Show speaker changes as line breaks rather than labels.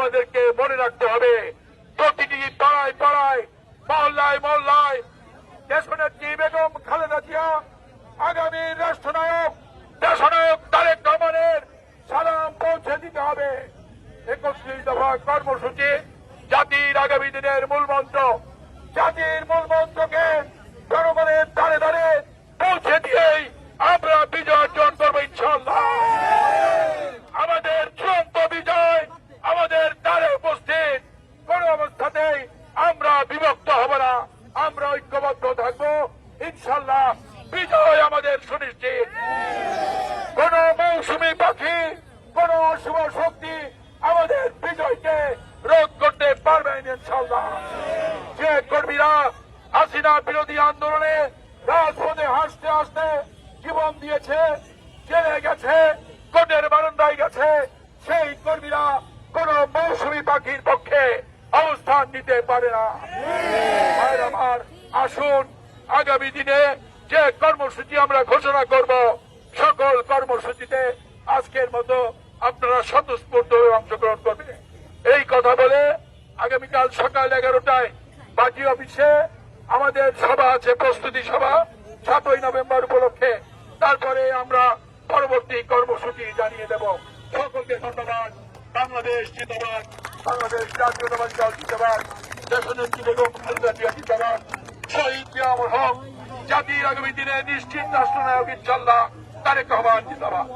আমাদেরকে মনে রাখতে হবে। প্রতিটি পাড়ায় পাড়ায়, মহল্লায় মহল্লায় দেশনেত্রী বেগম খালেদা জিয়া, আগামী রাষ্ট্রনায়ক, দেশনায়ক তারেক রহমানের সালাম পৌঁছে দিতে হবে। একত্রিশ দফা কর্মসূচি, জাতির আগামী দিনের মূল মন্ত্র, জাতির মূল মন্ত্রকে জনগণের দাঁড়ে দাঁড়ে পৌঁছে দিয়েই আমরা বিজয় অর্জন করব ইনশাল্লাহ আমাদের চূড়ান্ত বিজয় আমাদের দ্বারে উপস্থিত কোন অবস্থাতেই আমরা বিভক্ত হব না। আমরা ঐক্যবদ্ধ থাকব। ইনশাল্লাহ বিজয় আমাদের সুনিশ্চিত। কোন মৌসুমী পাখি, কোন অশুভ শক্তি আমাদের বিজয়কে রোধ করতে পারবে ইনশাল্লাহ। যে কর্মীরা হাসিনা বিরোধী আন্দোলনে রাজপথে হাসতে হাসতে জীবন দিয়েছে, জেলে গেছে, কোর্টের বারান্দায় গেছে, সেই কর্মীরা কোন মৌসুমী পাখির পক্ষে অবস্থান নিতে পারে না। আমার, আসুন, আগামী দিনে যে কর্মসূচি আমরা ঘোষণা করব, সকল কর্মসূচিতে আজকের মতো আপনারা স্বতঃস্ফূর্ত অংশগ্রহণ করবেন। এই কথা বলে আগামীকাল সকাল এগারোটায় বাজি অফিসে আমাদের সভা আছে, প্রস্তুতি সভা, সাতই নভেম্বর উপলক্ষে। তারপরে আমরা পরবর্তী কর্মসূচি জানিয়ে দেব। সকলকে ধন্যবাদ। বাংলাদেশ জিন্দাবাদ। বাংলাদেশ জাতীয়তাবাদী দল জিন্দাবাদ। দেশনেত্রী বেগম খালেদা জিয়া জিন্দাবাদ। শহীদ জিয়াউর হক, জাতির আগামী দিনে নিশ্চিত রাষ্ট্রনায়ক ইনশাল্লাহ তারেক রহমান জিন্দাবাদ।